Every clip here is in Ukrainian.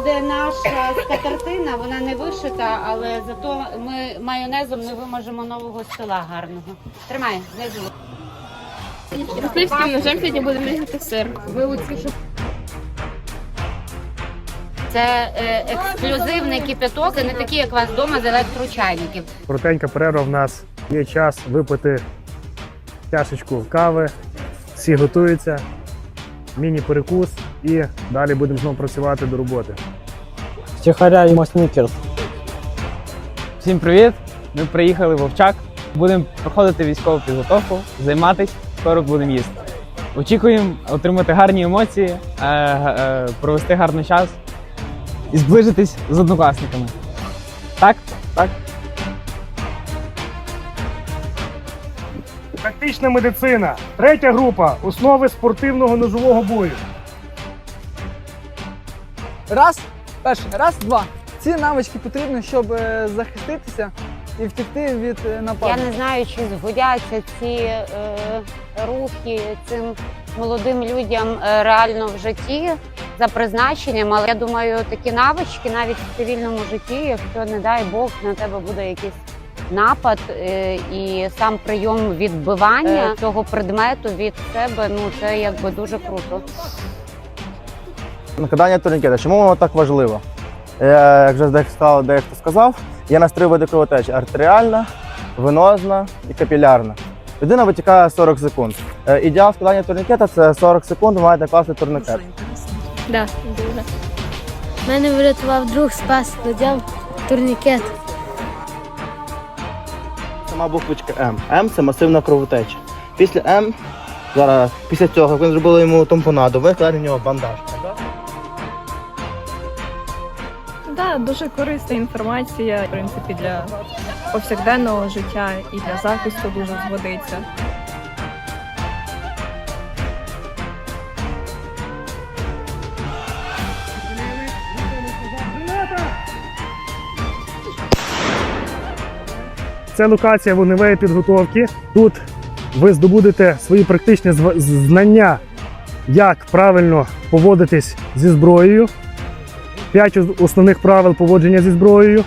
буде наша скатертина, вона не вишита, але зато ми майонезом не виможемо нового стола гарного. Тримай, знизу. Мисливським ножем сьогодні будемо різати сир. Це е, ексклюзивний кипяток, і не такий, як у вас вдома з електрочайників. Коротенька перерва в нас є час випити чашечку кави. Всі готуються, міні-перекус і далі будемо знову працювати до роботи. Втіхаря їмо снікерс. Всім привіт! Ми приїхали в Овчак. Будемо проходити військову підготовку, займатися, скоро будемо їсти. Очікуємо отримати гарні емоції, е, е, провести гарний час і зближитись з однокласниками. Так? Так? Тактична медицина. Третя група. Основи спортивного ножового бою. Раз, перший, раз, два. Ці навички потрібні, щоб е, захиститися і втекти від е, нападу. Я не знаю, чи згодяться ці е, рухи цим молодим людям е, реально в житті за призначенням. Але я думаю, такі навички навіть в цивільному житті, якщо не дай Бог на тебе буде якийсь напад е, і сам прийом відбивання цього предмету від себе, ну це якби дуже круто. Накидання турнікета. Чому воно так важливо? Е, Як вже дехто сказав, дехто сказав, є нас три види кровотечі: артеріальна, венозна і капілярна. Людина витікає 40 секунд. Е, Ідеал складання турнікета це 40 секунд, ви маєте класти турнікет. Да, дуже. Мене врятував друг, спас, надяв турнікет. Сама буквочка М. М це масивна кровотеча. Після М, зараз після цього, як зробили йому тампонаду, ви кладете в нього бандаж. Да, дуже корисна інформація, в принципі, для повсякденного життя і для захисту дуже згодиться. Це локація вогневої підготовки. Тут ви здобудете свої практичні знання, як правильно поводитись зі зброєю. П'ять основних правил поводження зі зброєю.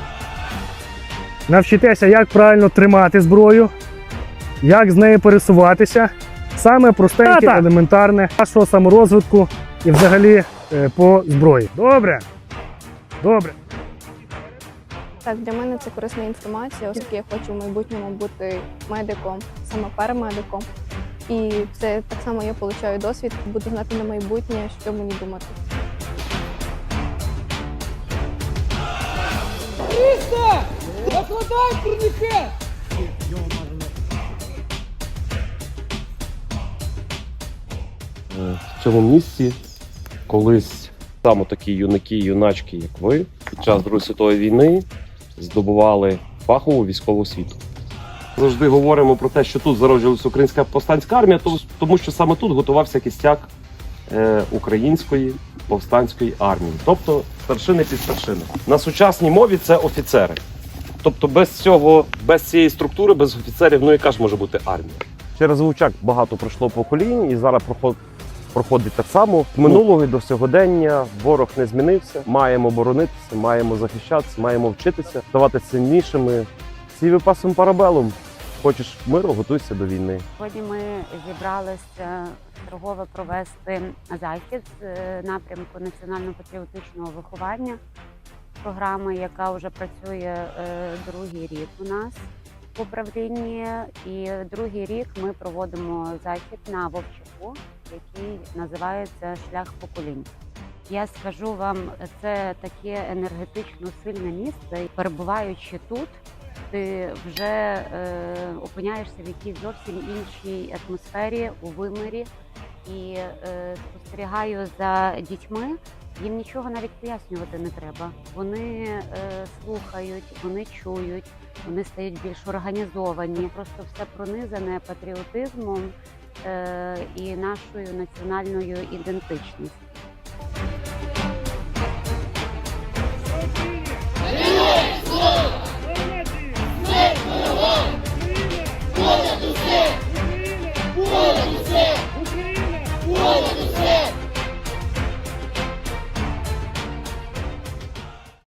Навчитеся, як правильно тримати зброю, як з нею пересуватися. Саме простеньке, елементарне вашого саморозвитку і взагалі е, по зброї. Добре. Добре. Так, для мене це корисна інформація, оскільки я хочу в майбутньому бути медиком, саме парамедиком. І це так само я отримую досвід, буду знати на майбутнє, що мені думати. В цьому місці колись саме такі юнаки юначки, як ви, під час Другої світової війни здобували фахову військову освіту. Завжди говоримо про те, що тут зароджувалася українська повстанська армія, тому що саме тут готувався кістяк е, української повстанської армії, тобто старшини під старшини. На сучасній мові це офіцери. Тобто без цього, без цієї структури, без офіцерів, ну яка ж може бути армія? Через Вовчак багато пройшло поколінь, і зараз проход, проходить так само. Минулого і до сьогодення ворог не змінився. Маємо боронитися, маємо захищатися, маємо вчитися, ставати сильнішими. Сі випасом парабелом. Хочеш миру, готуйся до війни. Сьогодні ми зібралися чергове провести захід з е, напрямку національно-патріотичного виховання, програми, яка вже працює е, другий рік у нас в управлінні. І другий рік ми проводимо захід на Вовчаку, який називається Шлях поколінь. Я скажу вам, це таке енергетично сильне місце. Перебуваючи тут, ти вже е, опиняєшся в якійсь зовсім іншій атмосфері у вимірі і е, спостерігаю за дітьми. Їм нічого навіть пояснювати не треба. Вони е, слухають, вони чують, вони стають більш організовані. Просто все пронизане патріотизмом е, і нашою національною ідентичністю.